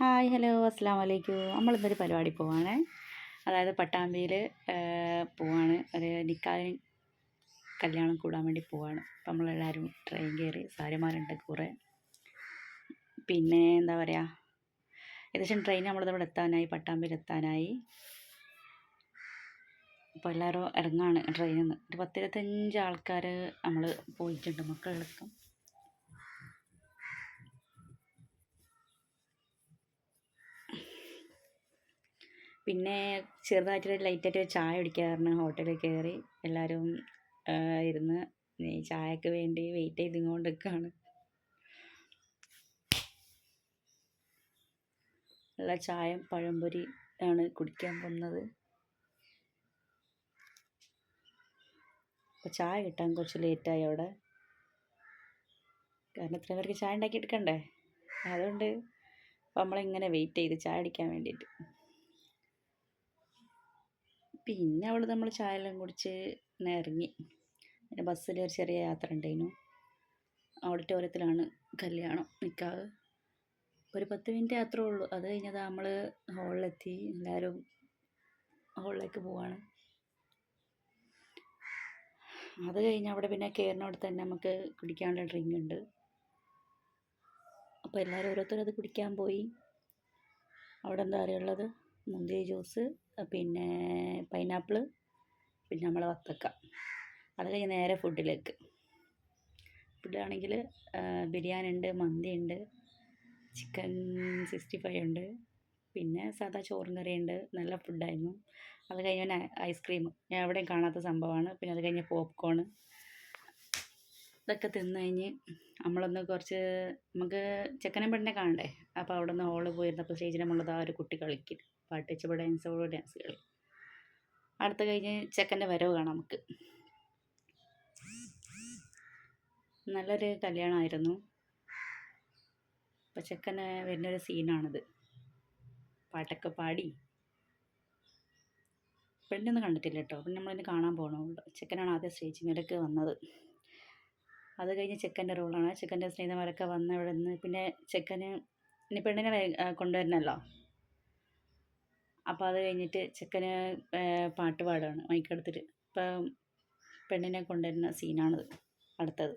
Hi hello അസ്സാം വലൈക്കും നമ്മളിന്നൊരു പരിപാടി പോവാണ്. അതായത് പട്ടാമ്പിയിൽ പോവാണ്. ഒരു നിക്കാലിന് കല്യാണം കൂടാൻ വേണ്ടി പോവാണ്. അപ്പം നമ്മളെല്ലാവരും ട്രെയിൻ കയറി സാരിമാരുണ്ട് കുറേ. പിന്നെ എന്താ പറയുക ഏകദേശം ട്രെയിൻ നമ്മളിവിടെ എത്താനായി പട്ടാമ്പിയിൽ എത്താനായി അപ്പോൾ എല്ലാവരും ഇറങ്ങാണ് ട്രെയിനിൽ നിന്ന് ഒരു പത്തിരുപത്തഞ്ച് ആൾക്കാർ നമ്മൾ പോയിട്ടുണ്ട് മക്കളടക്കം പിന്നെ ചെറുതായിട്ടൊരു ലൈറ്റായിട്ട് ചായ കുടിക്കാറുണ്ട് ഹോട്ടലിൽ കയറി എല്ലാവരും ഇരുന്ന് ചായക്ക് വേണ്ടി വെയിറ്റ് ചെയ്തുകൊണ്ടിരിക്കുകയാണ് നല്ല ചായയും പഴംപൊരി ആണ് കുടിക്കാൻ പോകുന്നത്. അപ്പോൾ ചായ കിട്ടാൻ കുറച്ച് ലേറ്റായി അവിടെ. കാരണം ഇത്രയും പേർക്ക് ചായ ഉണ്ടാക്കി എടുക്കണ്ടേ? അതുകൊണ്ട് അപ്പോൾ നമ്മളിങ്ങനെ വെയിറ്റ് ചെയ്ത് ചായ അടിക്കാൻ വേണ്ടിയിട്ട്. പിന്നെ അവൾ നമ്മൾ ചായ എല്ലാം കുടിച്ച് ഇറങ്ങി. പിന്നെ ബസ്സിൽ ഒരു ചെറിയ യാത്ര ഉണ്ടായിരുന്നു. ഓഡിറ്റോറിയത്തിലാണ് കല്യാണം നിൽക്കാവ് ഒരു പത്ത് മിനിറ്റ് യാത്രയേ ഉള്ളൂ. അത് കഴിഞ്ഞത് നമ്മൾ ഹോളിലെത്തി എല്ലാവരും ഹോളിലേക്ക് പോവാണ്. അത് കഴിഞ്ഞ് അവിടെ പിന്നെ കയറിനോട് തന്നെ നമുക്ക് കുടിക്കാനുള്ള ഡ്രിങ്ക് ഉണ്ട്. അപ്പോൾ എല്ലാവരും ഓരോരുത്തരും അത് കുടിക്കാൻ പോയി. അവിടെ എന്താ അറിയുള്ളത് മുന്തിരി ജ്യൂസ് പിന്നെ പൈനാപ്പിൾ പിന്നെ നമ്മൾ വത്തക്ക. അത് കഴിഞ്ഞ് നേരെ ഫുഡിലേക്ക്. ഫുഡിലാണെങ്കിൽ ബിരിയാണി ഉണ്ട് മന്തി ഉണ്ട് ചിക്കൻ സിക്സ്റ്റി ഫൈവ് ഉണ്ട് പിന്നെ സാധാ ചോറും കറി ഉണ്ട് നല്ല ഫുഡായിരുന്നു. അത് കഴിഞ്ഞ് പിന്നെ ഐസ്ക്രീം. ഞാൻ എവിടെയും കാണാത്ത സംഭവമാണ്. പിന്നെ അത് കഴിഞ്ഞ് പോപ്കോൺ ഇതൊക്കെ തിന്നു കഴിഞ്ഞ് നമ്മളൊന്ന് കുറച്ച് നമുക്ക് ചെക്കനെ പെണ്ണിനെ കാണണ്ടേ? അപ്പോൾ അവിടെ നിന്ന് ഹോളിൽ പോയിരുന്നപ്പോൾ സ്റ്റേജിന്റെ മുകളിൽ ആ ഒരു കുട്ടി കളിക്കും. പാട്ട് ഡാൻസ് ഡാൻസോട് ഡാൻസ് കളി അടുത്ത കഴിഞ്ഞ് ചെക്കന്റെ വരവ് കാണാം നമുക്ക്. നല്ലൊരു കല്യാണമായിരുന്നു അപ്പോൾ ചെക്കന് വരുന്നൊരു സീനാണിത് പാട്ടൊക്കെ പാടി. പെണ്ണൊന്നും കണ്ടിട്ടില്ല കേട്ടോ പിന്നെ നമ്മളിന്ന് കാണാൻ പോകണമുള്ളൂ ചെക്കനാണ് ആദ്യം സ്റ്റേജ് മേലൊക്കെ വന്നത്. അത് കഴിഞ്ഞ് ചെക്കന്റെ റോളാണ് ചെക്കന്റെ സ്നേഹിതന്മാരൊക്കെ വന്ന ഇവിടെ നിന്ന് പിന്നെ ചെക്കന് ഇനി പെണ്ണിനെ കൊണ്ടുവരണമല്ലോ അപ്പോൾ അത് കഴിഞ്ഞിട്ട് ചെക്കന് പാട്ട് പാടുകയാണ് മൈക്കെടുത്തിട്ട്. ഇപ്പം പെണ്ണിനെ കൊണ്ടുവരുന്ന സീനാണത് അടുത്തത്.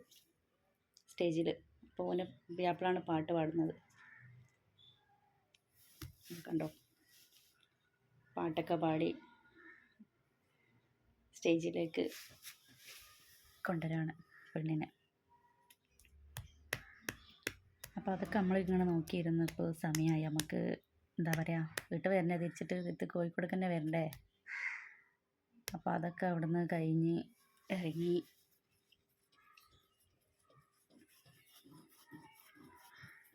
സ്റ്റേജിൽ അപ്പോൾ ഓന് വ്യാപ്പിളാണ് പാട്ട് പാടുന്നത്. കണ്ടോ? പാട്ടൊക്കെ പാടി സ്റ്റേജിലേക്ക് കൊണ്ടുവരാണ് പെണ്ണിനെ. അപ്പോൾ അതൊക്കെ നമ്മളിങ്ങനെ നോക്കിയിരുന്നപ്പോൾ സമയമായി നമുക്ക് എന്താ പറയുക വീട്ടിൽ വരണേ തിരിച്ചിട്ട് ഇത് കോഴിക്കോട് തന്നെ വരണ്ടേ? അപ്പോൾ അതൊക്കെ അവിടുന്ന് കഴിഞ്ഞ് ഇറങ്ങി.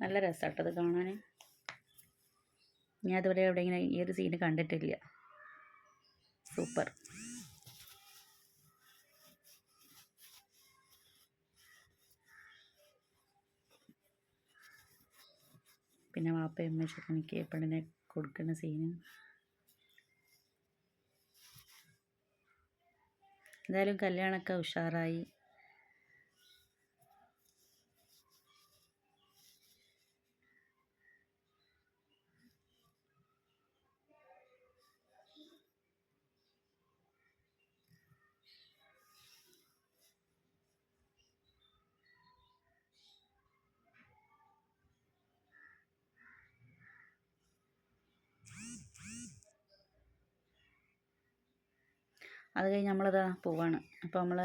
നല്ല രസമാട്ടത് കാണാൻ ഞാൻ അതുപോലെ എവിടെയെങ്കിലും ഈ ഒരു സീന് കണ്ടിട്ടില്ല. സൂപ്പർ. പിന്നെ വാപ്പയും അമ്മച്ചൊക്കെ എനിക്ക് പെണ്ണിനെ കൊടുക്കുന്ന സീന് എന്തായാലും കല്യാണമൊക്കെ ഉഷാറായി. അത് കഴിഞ്ഞ് നമ്മളിതാ പോവാണ്. അപ്പോൾ നമ്മൾ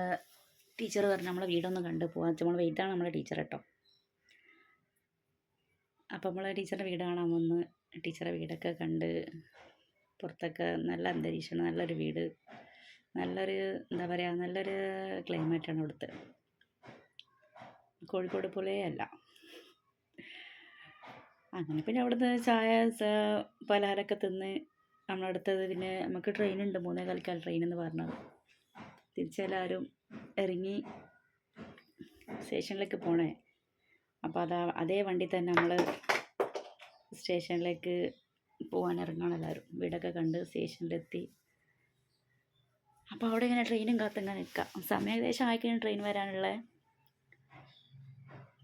ടീച്ചർ പറഞ്ഞു നമ്മളെ വീടൊന്ന് കണ്ട് പോകാൻ നമ്മൾ വെയിറ്റാണ് നമ്മളെ ടീച്ചർ കേട്ടോ അപ്പോൾ നമ്മൾ ടീച്ചറുടെ വീട് കാണാൻ വന്ന് ടീച്ചറുടെ വീടൊക്കെ കണ്ട് പുറത്തൊക്കെ നല്ല അന്തരീക്ഷമാണ് നല്ലൊരു വീട്. നല്ലൊരു എന്താ പറയുക നല്ലൊരു ക്ലൈമറ്റാണ് ഇവിടുത്തെ കോഴിക്കോട് പോലെ അല്ല. അങ്ങനെ പിന്നെ അവിടുന്ന് ചായ പലഹാരമൊക്കെ തിന്ന് നമ്മളടുത്തത് പിന്നെ നമുക്ക് ട്രെയിൻ ഉണ്ട് മൂന്നേ കാലിക്കാൽ ട്രെയിൻ എന്ന് പറഞ്ഞത്. തിരിച്ചെല്ലാവരും ഇറങ്ങി സ്റ്റേഷനിലേക്ക് പോണേ. അപ്പോൾ അതാ അതേ വണ്ടി തന്നെ നമ്മൾ സ്റ്റേഷനിലേക്ക് പോകാൻ ഇറങ്ങണം എല്ലാവരും വീടൊക്കെ കണ്ട് സ്റ്റേഷനിലെത്തി. അപ്പോൾ അവിടെ ഇങ്ങനെ ട്രെയിനും കാത്തങ്ങനെ നിൽക്കാം സമയം ഏകദേശം ആയിക്കഴിഞ്ഞാൽ ട്രെയിൻ വരാനുള്ളത്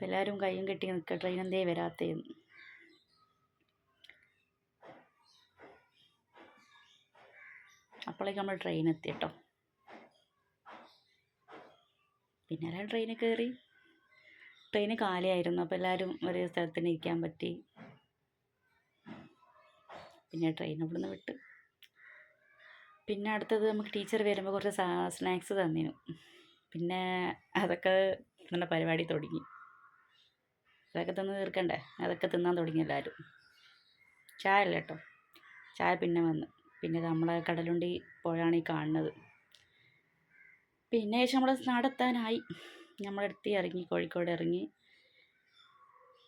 എല്ലാവരും കയ്യും കെട്ടി നിൽക്കുക ട്രെയിൻ എന്തേ വരാത്തേന്ന്. അപ്പോഴേക്കും നമ്മൾ ട്രെയിൻ എത്തി കേട്ടോ പിന്നെ എല്ലാവരും ട്രെയിനിൽ കയറി. ട്രെയിന് കാലിയായിരുന്നു അപ്പോൾ എല്ലാവരും ഒരേ സ്ഥലത്തിന് ഇരിക്കാൻ പറ്റി. പിന്നെ ട്രെയിൻ ഇവിടുന്ന് വിട്ട്. പിന്നെ അടുത്തത് നമുക്ക് ടീച്ചർ വരുമ്പോൾ കുറച്ച് സ്നാക്സ് തന്നിരുന്നു. പിന്നെ അതൊക്കെ നമ്മുടെ പരിപാടി തുടങ്ങി. അതൊക്കെ തിന്ന് തീർക്കണ്ടേ? അതൊക്കെ തിന്നാൻ തുടങ്ങി എല്ലാവരും ചായ അല്ല കേട്ടോ ചായ പിന്നെ വന്ന്. പിന്നെ നമ്മളെ കടലുണ്ടി പുഴയാണ് ഈ കാണുന്നത്. പിന്നെ ശേഷം നമ്മൾ നടത്താനായി. നമ്മളെടുത്ത് ഇറങ്ങി കോഴിക്കോട് ഇറങ്ങി.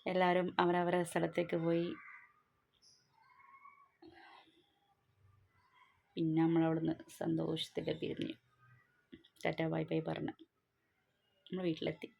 എല്ലാവരും അവരവരുടെ സ്ഥലത്തേക്ക് പോയി. പിന്നെ നമ്മളവിടുന്ന് സന്തോഷത്തിൽ പിരിഞ്ഞു. ടാറ്റ ബൈ ബൈ പറഞ്ഞ്. നമ്മൾ വീട്ടിലെത്തി.